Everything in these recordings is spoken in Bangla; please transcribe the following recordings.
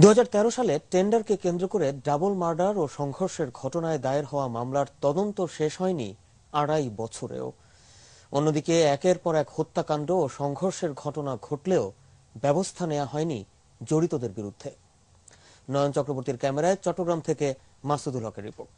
দু হাজার তেরো সালে টেন্ডারকে কেন্দ্র করে ডাবল মার্ডার ও সংঘর্ষের ঘটনায় দায়ের হওয়া মামলার তদন্ত শেষ হয়নি আড়াই বছরেও। অন্যদিকে একের পর এক হত্যাকাণ্ড ও সংঘর্ষের ঘটনা ঘটলেও ব্যবস্থা নেওয়া হয়নি জড়িতদের বিরুদ্ধে। নয়ন চক্রবর্তীর ক্যামেরায় চট্টগ্রাম থেকে মাসুদুল হকের রিপোর্ট।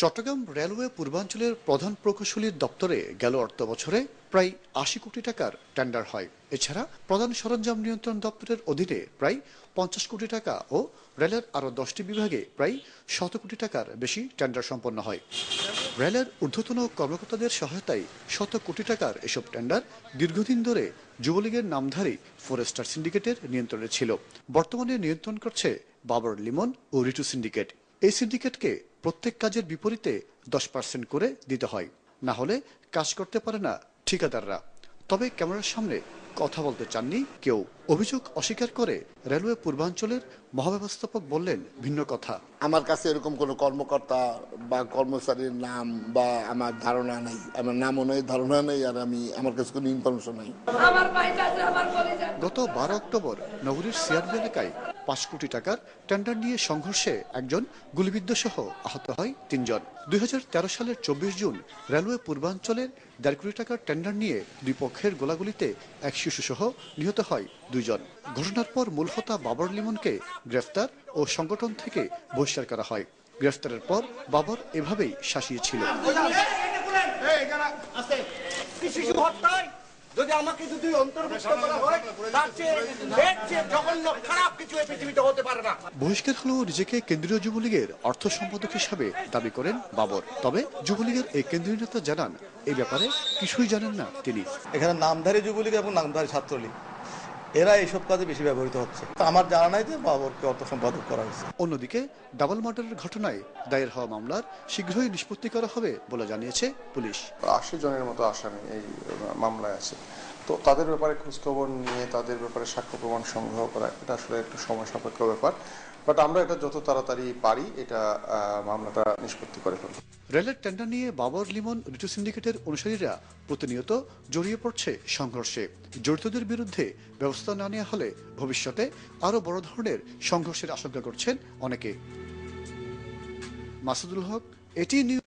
চট্টগ্রাম রেলওয়ে পূর্বাঞ্চলের প্রধান প্রকৌশলীর দপ্তরে গেল অর্থ বছরে প্রায় আশি কোটি টাকার টেন্ডার হয়। এছাড়া প্রধান সরঞ্জাম নিয়ন্ত্রণ দপ্তরের অধীনে প্রায় পঞ্চাশ কোটি টাকা ও রেলের আরও দশটি বিভাগে প্রায় শত কোটি টাকার বেশি টেন্ডার সম্পন্ন হয়। রেলের ঊর্ধ্বতন কর্মকর্তাদের সহায়তায় শত কোটি টাকার এসব টেন্ডার দীর্ঘদিন ধরে যুবলীগের নামধারী ফরেস্টার সিন্ডিকেটের নিয়ন্ত্রণে ছিল। বর্তমানে নিয়ন্ত্রণ করছে বাবর লিমন ও রিটু সিন্ডিকেট। এই সিন্ডিকেটকে প্রত্যেক কাজের বিপরীতে দশ পার্সেন্ট করে দিতে হয়। না হলে কাজ করতে পারে না ঠিকাদাররা। তবে ক্যামেরার সামনে কথা বলতে চাননি কেউ অভিযোগ অস্বীকার করে রেলওয়ে পূর্বাঞ্চলের মহাব্যবস্থাপক বললেন ভিন্ন কথা। আমার কাছে এরকম কোনো কর্মকর্তা বা কর্মচারীর নাম বা আমার ধারণা নেই। আমার নামও নেই ধারণা নেই আর আমি আমার কাছে কোনো ইনফরমেশন নেই। গত বারো অক্টোবর নগরীর সিআরবি এলাকায় পাঁচ কোটি টাকার টেন্ডার নিয়ে সংঘর্ষে একজন গুলিবিদ্ধ সহ আহত হয় তিনজন। দুই হাজার তেরো সালের চব্বিশ জুন রেলওয়ে পূর্বাঞ্চলের দেড় কোটি টাকার টেন্ডার নিয়ে দুই পক্ষের গোলাগুলিতে এক শিশু সহ নিহত হয় দুইজন ঘটনার পর মূল হোতা বাবর লিমনকে গ্রেফতার ও সংগঠন থেকে বহিষ্কার করা হয় গ্রেফতারের পর বাবর এভাবেই শাসিয়েছিল শিশু হত্যায় যদি আমাকে যদি অন্তর্ভুক্ত করা হয় তার চেয়ে জঘন্য খারাপ কিছু এই পৃথিবীতে হতে পারে না। বহিষ্কার হলেও নিজেকে কেন্দ্রীয় যুবলীগের অর্থ সম্পাদক হিসাবে দাবি করেন বাবর। তবে যুবলীগের এই কেন্দ্রীয় নেতা জানান এই ব্যাপারে কিছুই জানেন না তিনি। এখানে নামধারী যুবলীগ এবং নামধারী ছাত্রলীগ। এরা এইসব কাজে বেশি ব্যবহৃত হচ্ছে। আমার জানা নাই যে বাবরকে অর্থ সম্পাদক করা হয়েছে। অন্যদিকে ডাবল মার্ডারের ঘটনায় দায়ের হওয়া মামলার শীঘ্রই নিষ্পত্তি করা হবে বলে জানিয়েছে পুলিশ। আশি জনের মতো আসামি এই মামলায় আছে। তো তাদের ব্যাপারে খোঁজখবর নিয়ে তাদের ব্যাপারে সাক্ষ্য প্রমাণ সংগ্রহ করা এটা আসলে একটু সময় সাপেক্ষ ব্যাপার। বাট আমরা এটা যত তাড়াতাড়ি পারি, এটা মামলাটা নিষ্পত্তি করে ফেলব। রেলের টেন্ডার নিয়ে বাবর লিমন রিটু সিন্ডিকেটের অনুসারীরা প্রতিনিয়ত জড়িয়ে পড়ছে সংঘর্ষে। জড়িতদের বিরুদ্ধে ব্যবস্থা না নেওয়া হলে ভবিষ্যতে আরও বড় ধরনের সংঘর্ষের আশঙ্কা করছেন অনেকে। মাসুদুল হক এটি নিউজ